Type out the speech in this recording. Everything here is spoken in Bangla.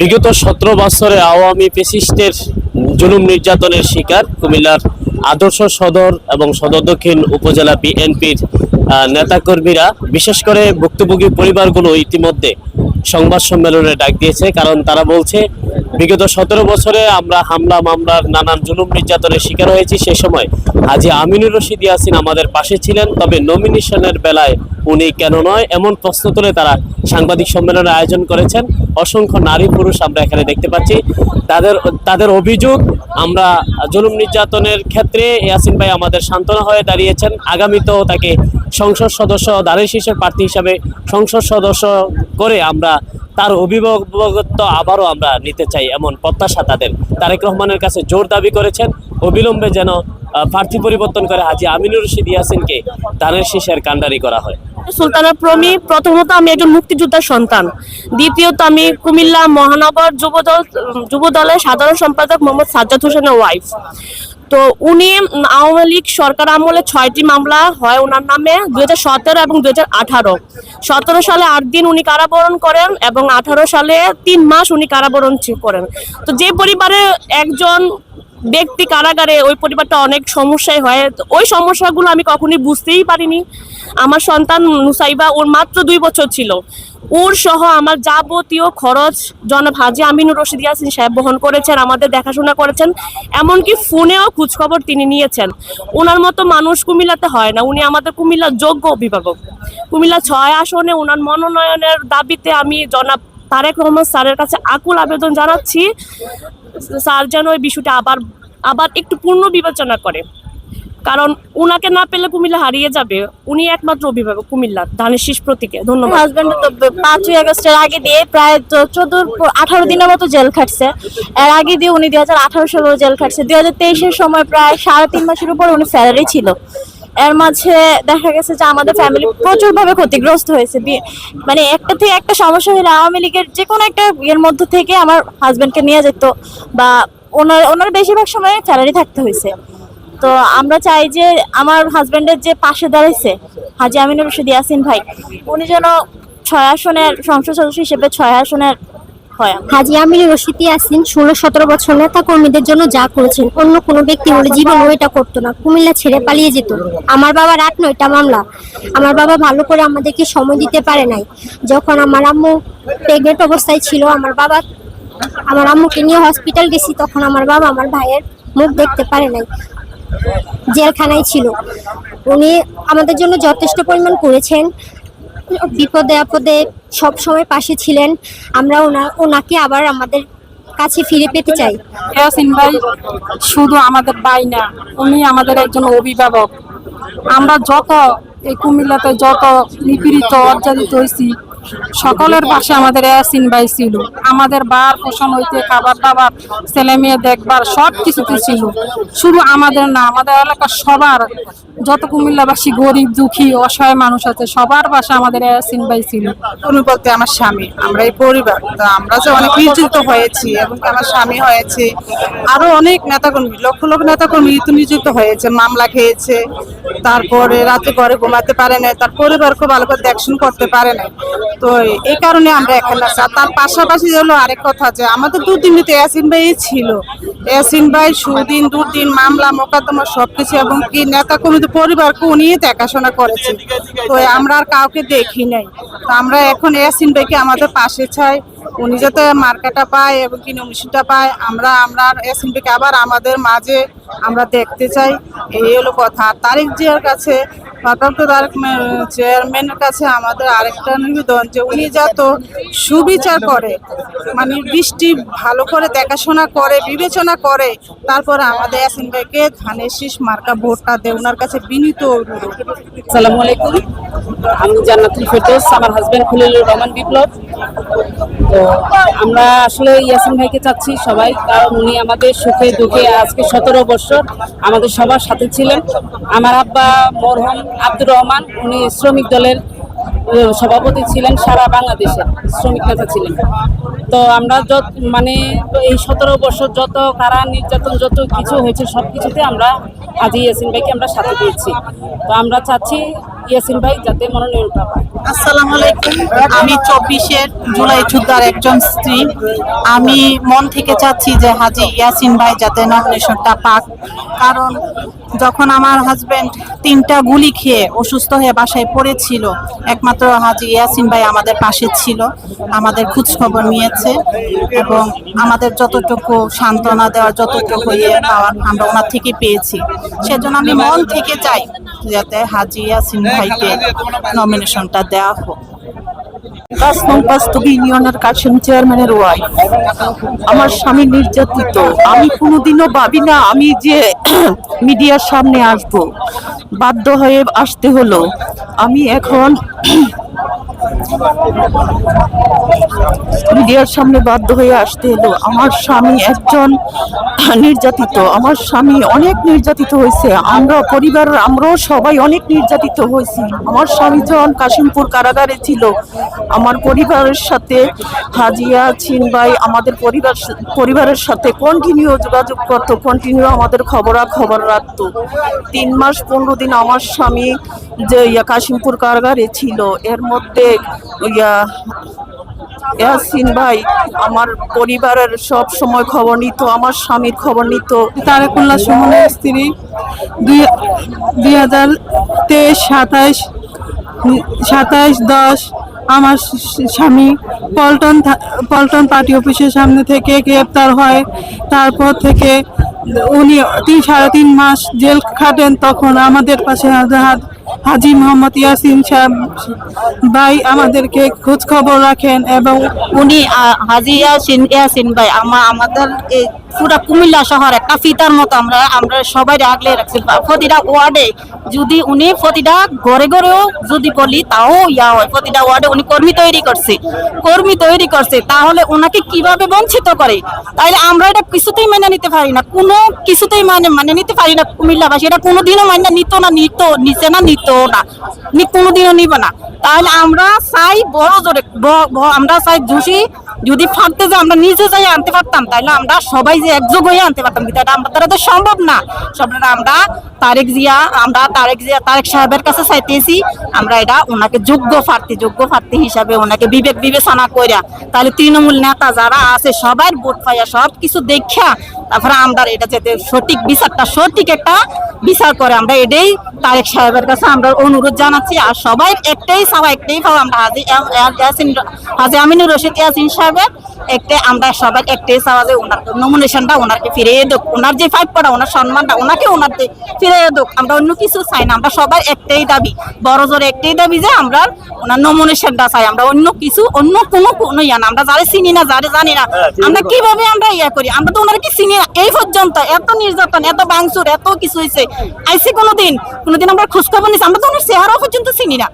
বিগত সতেরো বছরে আওয়ামী পেসিস্টের জুলুম নির্যাতনের শিকার কুমিল্লার আদর্শ সদর এবং সদর দক্ষিণ উপজেলা বিএনপির নেতাকর্মীরা। বিশেষ করে ভুক্তভোগী পরিবারগুলো ইতিমধ্যে সংবাদ সম্মেলনে ডাক দিয়েছে, কারণ তারা বলছে, বিগত সতেরো বছরে আমরা হামলা, মামলার নানান জুলুম নির্যাতনের শিকার হয়েছি। সে সময় হাজি আমিনুর রশিদ ইয়াসিন আমাদের পাশে ছিলেন, তবে নমিনেশনের বেলায় উনি কেন নয়, এমন প্রশ্ন তুলে তারা সাংবাদিক সম্মেলনের আয়োজন করেছেন। অসংখ্য নারী পুরুষ আমরা এখানে দেখতে পাচ্ছি। তাদের তাদের অভিযোগ, আমরা জুলুম নির্যাতনের ক্ষেত্রে ইয়াসিন ভাই আমাদের সান্ত্বনা হয়ে দাঁড়িয়েছেন। আগামীতেও তাকে সংসদ সদস্য দাঁড়িয়ে শীর্ষের প্রার্থী হিসাবে সংসদ সদস্য করে আমরা তার অভিভাবকত্ব আবারও আমরা নিতে চাই, এমন প্রত্যাশা তাদের। তারেক রহমানের কাছে জোর দাবি করেছেন। অবিলম্বে যেন প্রার্থী পরিবর্তন করে হাজি আমিনুর রশিদ ইয়াসিনকে দানের শীষের কাণ্ডারি করা হয়। সুলতানা প্রমি, প্রথমত আমি একজন মুক্তিযোদ্ধার সন্তান। দ্বিতীয়ত আমি কুমিল্লা মহানগর যুবদল যুবদলের সাধারণ সম্পাদক মোহাম্মদ সাজ্জাদ হোসেনের ওয়াইফ তো উনি আওয়ামী লীগ সরকার আমলে ছয়টি মামলা হয় ওনার নামে, দুই হাজার এবং দুই হাজার আঠারো। সতেরো সালে আট দিন উনি কারাবরণ করেন এবং আঠারো সালে তিন মাস উনি কারাবরণ করেন। তো যে পরিবারে একজন ব্যক্তি কারাগারে ওই পরিবারটা অনেক সমস্যায় হয়। ওই সমস্যাগুলো আমি কখনই বুঝতেই পারিনি। আমার সন্তান নুসাইবা, ওর মাত্র দুই বছর ছিল। ওর সহ আমার যাবতীয় খরচ জনাব হাজি আমিনুর রশিদ ইয়াসিন সাহেব বহন করেছেন, আমাদের দেখাশোনা করেছেন, এমনকি ফোনেও খোঁজখবর তিনি নিয়েছেন। ওনার মতো মানুষ কুমিল্লাতে হয় না। উনি আমাদের কুমিল্লার যোগ্য অভিভাবক। কুমিল্লা ছয় আসনে ওনার মনোনয়নের দাবিতে আমি জনাব তারেক রহমান স্যারের কাছে আকুল আবেদন জানাচ্ছি। স্যার যেন ওই বিষয়টা আবার আবার একটু পূর্ণ বিবেচনা করে। কারণ উনাকে না পেলে কুমিল্লা হারিয়ে যাবে। উনি একমাত্র অভিভাবক কুমিল্লার ধানের শীষ প্রতীকে। ধন্যবাদ। হাজবেন্ড তো পাঁচই আগস্টের আগে দিয়ে প্রায় চোদ্দ আঠারো দিনের মতো জেল খাটছে। এর আগে দিয়ে উনি দুই হাজার আঠারো জেল খাটছে। দুই হাজার তেইশের সময় প্রায় সাড়ে তিন মাসের উপর উনি স্যালারি ছিল। এর মাঝে দেখা গেছে যে আমাদের ফ্যামিলি প্রচুরভাবে ক্ষতিগ্রস্ত হয়েছে। মানে একটা থেকে একটা সমস্যা হলে আওয়ামী লীগের যে কোনো একটা ইয়ের মধ্যে থেকে আমার হাজবেন্ডকে নিয়ে যেত বা ওনার ওনার বেশিরভাগ সময় স্যালারি থাকতে হয়েছে তো আমরা চাই যে আমার হাজবেন্ডের যে পাশে দাঁড়াইছে, হাজি আমিনুর রশিদ ইয়াসিন ভাই, উনি যেন ছয় আসনের সংসদ সদস্য হিসেবে ছয় আসনের হয়। হাজি আমির রশিদ ইয়াসিন ষোলো, সতেরো বছর নেতা কর্মীদের জন্য যা করেছেন, অন্য কোনো ব্যক্তি হলে জীবনও এটা করতো না। কুমিল্লা ছেড়ে পালিয়ে যেত। আমার বাবার আট নয়টা মামলা। আমার বাবা ভালো করে আমাদেরকে সময় দিতে পারে নাই। যখন আমার আম্মু প্রেগনেন্ট অবস্থায় ছিল, আমার বাবা, আমার আম্মুকে নিয়ে হসপিটাল গেছি, তখন আমার বাবা আমার ভাইয়ের মুখ দেখতে পারে নাই। জেলখানায় ছিল। উনি আমাদের জন্য যথেষ্ট পরিমাণ করেছেন। বিপদে আপদে সব সময় পাশে ছিলেন। আমরা ওনা, ওনাকে আবার আমাদের কাছে ফিরে পেতে চাই। ইয়াসিন ভাই, শুধু আমাদের ভাই না, উনি আমাদের একজন অভিভাবক। আমরা যত এই কুমিল্লাতে যত নিপীড়িত অর্জাদিত হয়েছি, সকলের পাশে আমাদের ইয়াসিন ভাই ছিল। আমাদের বার পোষণ হইতে, খাবার দাবার ছেলে মেয়ে দেখবার সব কিছুতে ছিল। শুধু আমাদের না, আমাদের এলাকার সবার যত কুমিল্লাবাসী গরিব, দুঃখী, অসহায় মানুষ আছে, সবার পাশে আমাদের ইয়াসিন ভাই ছিল। বলতে আমার স্বামী, আমরা এই পরিবার। তো আমরা যে অনেক নিযুক্ত হয়েছি এবং আমার স্বামী হয়েছে। আরও অনেক নেতাকর্মী, লক্ষ লক্ষ নেতাকর্মী নিযুক্ত হয়েছে, মামলা খেয়েছে। তারপরে রাতে ঘরে ঘুমাতে পারে না তার পরিবারকে ভালো করে দেখশন করতে পারে না তো এই কারণে আমরা এখানে আছি। আর তার পাশাপাশি হলো আরেক কথা যে, আমাদের দুর্দিনতে ইয়াসিন ভাই ছিল। ইয়াসিন ভাই সুদিন দুর্দিন মামলা, মোকদ্দমা সবকিছু এবং কি নেতা কর্মীদের পরিবারকে উনি দেখাশোনা করেছে তো আমরা আর কাউকে দেখি নাই তো আমরা এখন ইয়াসিন ভাইকে আমাদের পাশে চাই। উনি যাতে মার্কাটা পায় এবং কি নমিশনটা পায়, আমরা আমরা ভাইকে আবার আমাদের মাঝে আমরা দেখতে চাই। এই হলো কথা। তারিক জিয়ার কাছে ভারপ্রাপ্ত তারেক চেয়ারম্যানের কাছে আমাদের আরেকটা নিবেদন যে উনি যত সুবিচার করে মানে বৃষ্টি ভালো করে দেখাশোনা করে, বিবেচনা করে, তারপরে আমাদের ভাইকে ধানের শীষ মার্কা ভোটটা দেয় ওনার কাছে বিনীত আসসালামু আলাইকুম। আমি জান্নাতুল ফেরদৌস, আমার হাজবেন্ড খলিলুর রহমান বিপ্লব। তো আমরা আসলে ইয়াসিন ভাইকে চাচ্ছি সবাই, কারণ উনি আমাদের সুখে দুঃখে আজকে সতেরো বছর আমাদের সবার সাথে ছিলেন। আমার আব্বা মরহম আব্দুর রহমান, উনি শ্রমিক দলের সভাপতি ছিলেন সারা বাংলাদেশের শ্রমিক নেতা ছিলেন। তো আমরা যত মানে এই সতেরো বছর যত কারা নির্যাতন, যত কিছু হয়েছে সব কিছুতে আমরা আজি ইয়াসিন ভাইকে আমরা সাথে পেয়েছি। তো আমরা চাচ্ছি ইয়াসিন ভাই যাতে মনোনয়নটা পায়। আসসালামু আলাইকুম। আমি চব্বিশের জুলাই যোদ্ধার একজন স্ত্রী। আমি মন থেকে চাচ্ছি যে হাজি ইয়াসিন ভাই যাতে নমিনেশনটা পাক। কারণ যখন আমার হাজব্যান্ড তিনটা গুলি খেয়ে অসুস্থ হয়ে বাসায় পড়েছিল, একমাত্র হাজি ইয়াসিন ভাই আমাদের পাশে ছিল, আমাদের খোঁজ খবর নিয়েছে এবং আমাদের যতটুকু সান্ত্বনা দেওয়ার, যতটুকু ইয়ে পাওয়ার আমরা ওনার থেকে পেয়েছি। সেজন্য আমি মন থেকে চাই যাতে হাজি ইয়াসিন ভাইকে নমিনেশনটা দেওয়া হোক। পাঁচ নং বাস্তবী ইউনিয়নের চেয়ারম্যানের ওয়াইফ আমার স্বামী নির্যাতিত। আমি কোনোদিনও ভাবি না আমি যে মিডিয়ার সামনে আসব। বাধ্য হয়ে আসতে হলো। আমি এখন মিডিয়ার সামনে বাধ্য হয়ে আসতে এলো। আমার স্বামী একজন নির্যাতিত। আমার স্বামী অনেক নির্যাতিত হয়েছে। আমরা পরিবার, আমরাও সবাই অনেক নির্যাতিত হয়েছি। আমার স্বামী যখন কাশিমপুর কারাগারে ছিল, আমার পরিবারের সাথে হাজিয়া, চিনবাই আমাদের পরিবার, পরিবারের সাথে কন্টিনিউ যোগাযোগ করতো কন্টিনিউ আমাদের খবরা খবর রাখতো। তিন মাস, পনেরো দিন আমার স্বামী যে কাশিমপুর কারাগারে ছিল, এর মধ্যে ইয়া ইয়াসিন ভাই, আমার পরিবারের সব সময় খবর নিত, আমার স্বামীর খবর নিত। তারেকুল্লাহ সুমনের স্ত্রী, দুই দুই হাজার তেইশ, সাতাইশ সাতাইশ, দশ, আমার স্বামী পল্টন পল্টন পার্টি অফিসের সামনে থেকে গ্রেপ্তার হয়। তারপর থেকে উনি তিন, সাড়ে তিন মাস জেল খাটেন, তখন আমাদের পাশে হাজার হাজি মোহাম্মদ ইয়াসিন সাহেব ভাই আমাদেরকে খোঁজ খবর রাখেন এবং উনি হাজি ইয়াসিন ইয়াসিন ভাই, আমা আমাদের পুরা কুমিল্লা শহর একটা মতো আমরা আমরা সবাই আগলে রাখছি। প্রতিটা ওয়ার্ডে যদি উনি প্রতিটা ঘরে ঘরেও যদি বলি, তাও ইয়া হয়। প্রতিটা ওয়ার্ডে উনি কর্মী তৈরি করছে। কর্মী তৈরি করছে। তাহলে ওনাকে কীভাবে বঞ্চিত করে? তাহলে আমরা এটা কিছুতেই মেনে নিতে পারি না। কোনো কিছুতেই মানে মানে নিতে পারি না কুমিল্লাবাসী। এটা কোনোদিনও মানে নিত না, নিত নিচে না, নিত না। কোনোদিনও নিব না। তাহলে আমরা চাই বড় জোরে আমরা চাই জুসি যদি ফাঁদতে যে আমরা নিজে যাই আনতে পারতাম তাহলে আমরা সবাই যে একযোগ হয়ে আনতে পারতাম, কিন্তু এটা আমরা তারা তো সম্ভব না। সব আমরা তারেক জিয়া আমরা তারেক জিয়া তারেক সাহেবের কাছে চাইতেছি, আমরা এটা ওনাকে যোগ্য প্রার্থী যোগ্য প্রার্থী হিসাবে ওনাকে বিবেক বিবেচনা করিয়া তাহলে তৃণমূল নেতা যারা আছে, সবার ভোট পাইয়া সব কিছু দেখা তারপরে আমরা এটা যাতে সঠিক বিচারটা, সঠিক একটা বিচার করে আমরা এটাই তারেক সাহেবের কাছে আমরা অনুরোধ জানাচ্ছি। আর সবাই একটাই সবাই একটাই পাওয়া আমরা হাজি হাজি আমিনুর রশিদ ইয়াসিন সাহেবের একটাই আমরা সবাই একটাই চাওয়া যে ওনার নমিনেশনটা ওনাকে ফিরিয়ে দেখ ওনার যে ফাইট করা ওনার সম্মানটা ওনাকে ওনার যে ফিরিয়ে দেখ আমরা অন্য কিছু চাই না আমরা সবার একটাই দাবি। বড় জোরে একটাই দাবি যে আমরা ওনার নমিনেশনটা চাই। আমরা অন্য কিছু অন্য কোনো কোনো ইয়া না। আমরা যারা চিনি না যারা জানি না আমরা কীভাবে আমরা ইয়া করি? আমরা তো ওনার কি চিনি না। এই পর্যন্ত এত নির্যাতন এত বাংসুর এত কিছু হয়েছে আইসি কোনোদিন কোনোদিন আমরা খোঁজ খবর নিছি। আমরা তো ওনার চেহারা পর্যন্ত চিনি না।